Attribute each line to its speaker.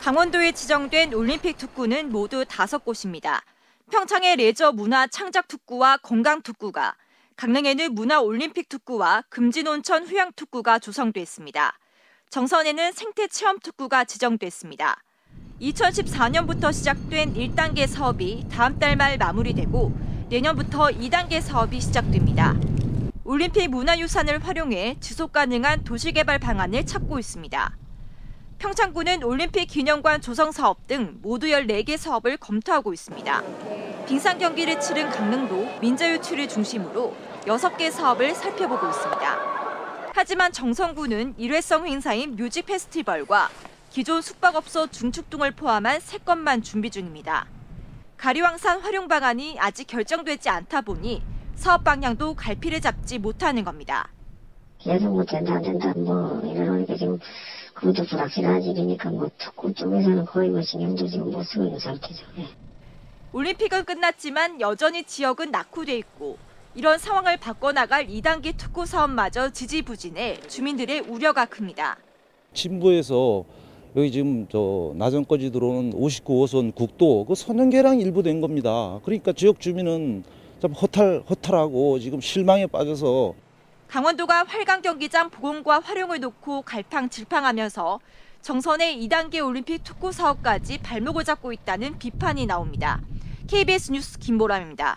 Speaker 1: 강원도에 지정된 올림픽 특구는 모두 다섯 곳입니다. 평창의 레저 문화 창작 특구와 건강 특구가, 강릉에는 문화 올림픽 특구와 금진온천 휴양 특구가 조성됐습니다. 정선에는 생태 체험 특구가 지정됐습니다. 2014년부터 시작된 1단계 사업이 다음 달 말 마무리되고 내년부터 2단계 사업이 시작됩니다. 올림픽 문화유산을 활용해 지속 가능한 도시개발 방안을 찾고 있습니다. 평창구는 올림픽 기념관 조성 사업 등 모두 14개 사업을 검토하고 있습니다. 빙상 경기를 치른 강릉도 민자 유치를 중심으로 6개 사업을 살펴보고 있습니다. 하지만 정성구는 일회성 행사인 뮤직 페스티벌과 기존 숙박업소 중축 등을 포함한 3건만 준비 중입니다. 가리왕산 활용 방안이 아직 결정되지 않다 보니 사업 방향도 갈피를 잡지 못하는 겁니다.
Speaker 2: 계속 뭐 된다 안 된다 뭐 이러니까 지금 그것도 불확실한 시기니까 뭐 특구 쪽에서는 거의 뭐 신경도 지금 못 쓰고 있는 상태죠. 예.
Speaker 1: 올림픽은 끝났지만 여전히 지역은 낙후돼 있고 이런 상황을 바꿔나갈 2단계 특구 사업마저 지지부진해 주민들의 우려가 큽니다.
Speaker 3: 진부에서 여기 지금 저 나전까지 들어오는 59호선 국도 그 선연계랑 일부 된 겁니다. 그러니까 지역 주민은 좀 허탈 허탈하고 지금 실망에 빠져서
Speaker 1: 강원도가 활강 경기장 복원과 활용을 놓고 갈팡질팡하면서 정선의 2단계 올림픽 특구 사업까지 발목을 잡고 있다는 비판이 나옵니다. KBS 뉴스 김보람입니다.